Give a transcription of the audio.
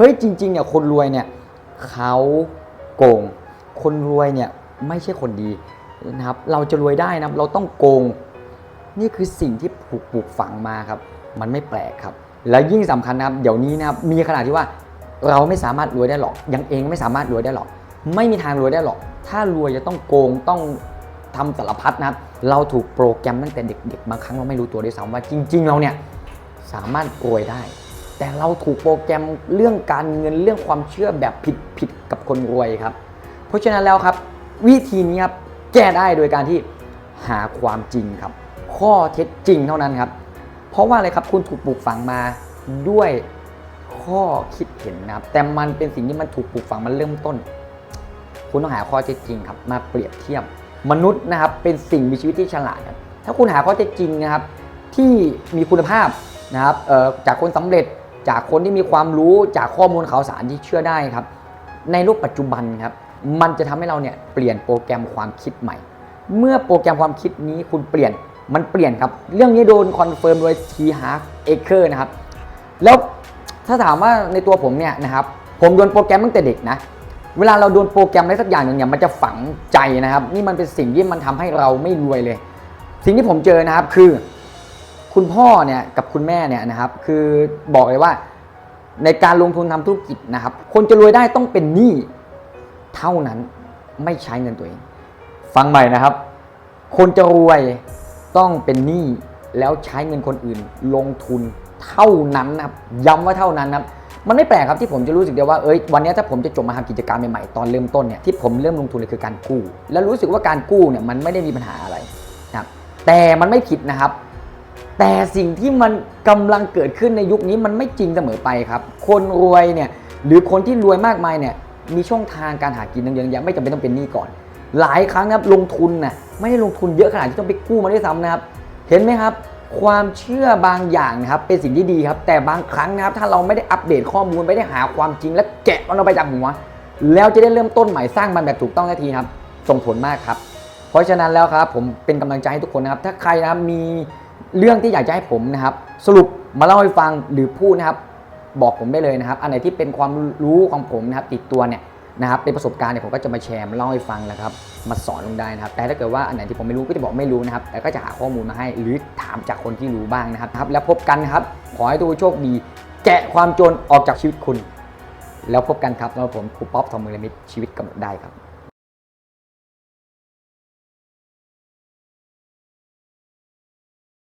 เฮ้ยจริงๆเนี่ยคนรวยเนี่ยเขาโกง คนรวยเนี่ยไม่ใช่คนดีนะครับ เราจะรวยได้นะเราต้องโกง นี่คือสิ่งที่ผูกปลูกฝังมาครับ มันไม่แปลกครับ แล้วยิ่งสำคัญนะครับ เดี๋ยวนี้นะครับมีขนาดที่ว่าเราไม่สามารถรวยได้หรอก ยังเองไม่สามารถรวยได้หรอก ไม่มีทางรวยได้หรอก ถ้ารวยจะต้องโกงต้องทำสารพัดนะครับ เราถูกโปรแกรมตั้งแต่เด็กๆ บางครั้งเราไม่รู้ตัวด้วยซ้ำว่าจริง ๆ เราเนี่ยสามารถรวยได้ แต่เราถูกโปรแกรมเรื่องการเงินเรื่องความเชื่อแบบผิดๆกับคนรวยครับ เพราะฉะนั้นแล้วครับ วิธีนี้ครับแก้ได้โดยการที่หาความจริงครับ ข้อเท็จจริงเท่านั้นครับ เพราะว่าอะไรครับคุณถูกปลูกฝังมาด้วยข้อคิดเห็นนะครับ แต่มันเป็นสิ่งที่มันถูกปลูกฝังมันเริ่มต้น คุณต้องหาข้อเท็จจริงครับ มาเปรียบเทียบมนุษย์นะครับ เป็นสิ่งมีชีวิตที่ฉลาดครับถ้าคุณหาข้อเท็จจริงนะครับ ที่มีคุณภาพนะครับจากคนสำเร็จ จากคนที่มีความรู้จากข้อมูลข่าวสารที่เชื่อได้ครับ ในโลกปัจจุบันครับ มันจะทำให้เราเนี่ยเปลี่ยนโปรแกรมความคิดใหม่ เมื่อโปรแกรมความคิดนี้คุณเปลี่ยนมันเปลี่ยนครับ เรื่องนี้โดนคอนเฟิร์มโดยทีฮาร์เอเคอร์นะครับ แล้วถ้าถามว่าในตัวผมเนี่ยนะครับ ผมโดนโปรแกรมตั้งแต่เด็กนะ เวลาเราโดนโปรแกรมอะไรสักอย่างหนึ่งเนี่ยมันจะฝังใจนะครับ นี่มันเป็นสิ่งที่มันทำให้เราไม่รวยเลย สิ่งที่ผมเจอนะครับคือ คุณพ่อเนี่ยกับคุณแม่เนี่ยนะครับคือบอกเลยว่าในการลงทุนทำธุรกิจนะครับ คนจะรวยได้ต้องเป็นหนี้เท่านั้นไม่ใช้เงินตัวเอง ฟังใหม่นะครับ คนจะรวยต้องเป็นหนี้แล้วใช้เงินคนอื่น ลงทุนเท่านั้นนะครับย้ำว่าเท่านั้นนะครับมันไม่แปลกครับที่ผมจะรู้สึกเดียวว่าเอ้ยวันนี้ถ้าผมจะจบมาทำกิจการใหม่ๆตอนเริ่มต้นเนี่ยที่ผมเริ่มลงทุนเลยคือการกู้ แล้วรู้สึกว่าการกู้เนี่ยมันไม่ได้มีปัญหาอะไรนะครับแต่มันไม่ผิดนะครับ แต่สิ่งที่มันกำลังเกิดขึ้นในยุคนี้มันไม่จริงเสมอไปครับ คนรวยเนี่ยหรือคนที่รวยมากมายเนี่ยมีช่องทางการหากินตั้งเยอะแยะไม่จำเป็นต้องเป็นหนี้ก่อน หลายครั้งนะครับลงทุนน่ะไม่ได้ลงทุนเยอะขนาดที่ต้องไปกู้มาด้วยซ้ำนะครับ เห็นไหมครับ ความเชื่อบางอย่างนะครับเป็นสิ่งที่ดีครับ แต่บางครั้งนะครับถ้าเราไม่ได้อัปเดตข้อมูลไม่ได้หาความจริง และแกะมันออกไปจากหัวแล้วจะได้เริ่มต้นใหม่สร้างมันแบบถูกต้องทันทีครับส่งผลมากครับ เพราะฉะนั้นแล้วครับผมเป็นกำลังใจให้ทุกคนนะครับ ถ้าใครนะครับมี เรื่องที่อยากจะให้ผมนะครับ สรุปมาเล่าให้ฟังหรือพูดนะครับ บอกผมได้เลยนะครับ อันไหนที่เป็นความรู้ของผมนะครับ ติดตัวเนี่ยนะครับ เป็นประสบการณ์เนี่ยผมก็จะมาแชร์มาเล่าให้ฟังนะครับ มาสอนลงได้นะครับ แต่ถ้าเกิดว่าอันไหนที่ผมไม่รู้ก็จะบอกไม่รู้นะครับ แต่ก็จะหาข้อมูลมาให้ หรือถามจากคนที่รู้บ้างนะครับครับ แล้วพบกันครับ ขอให้ทุกโชคดี แกะความจนออกจากชีวิตคุณ แล้วพบกันครับแล้วผมครูป๊อปทอมมือลมิตชีวิตกำหนดได้ครับ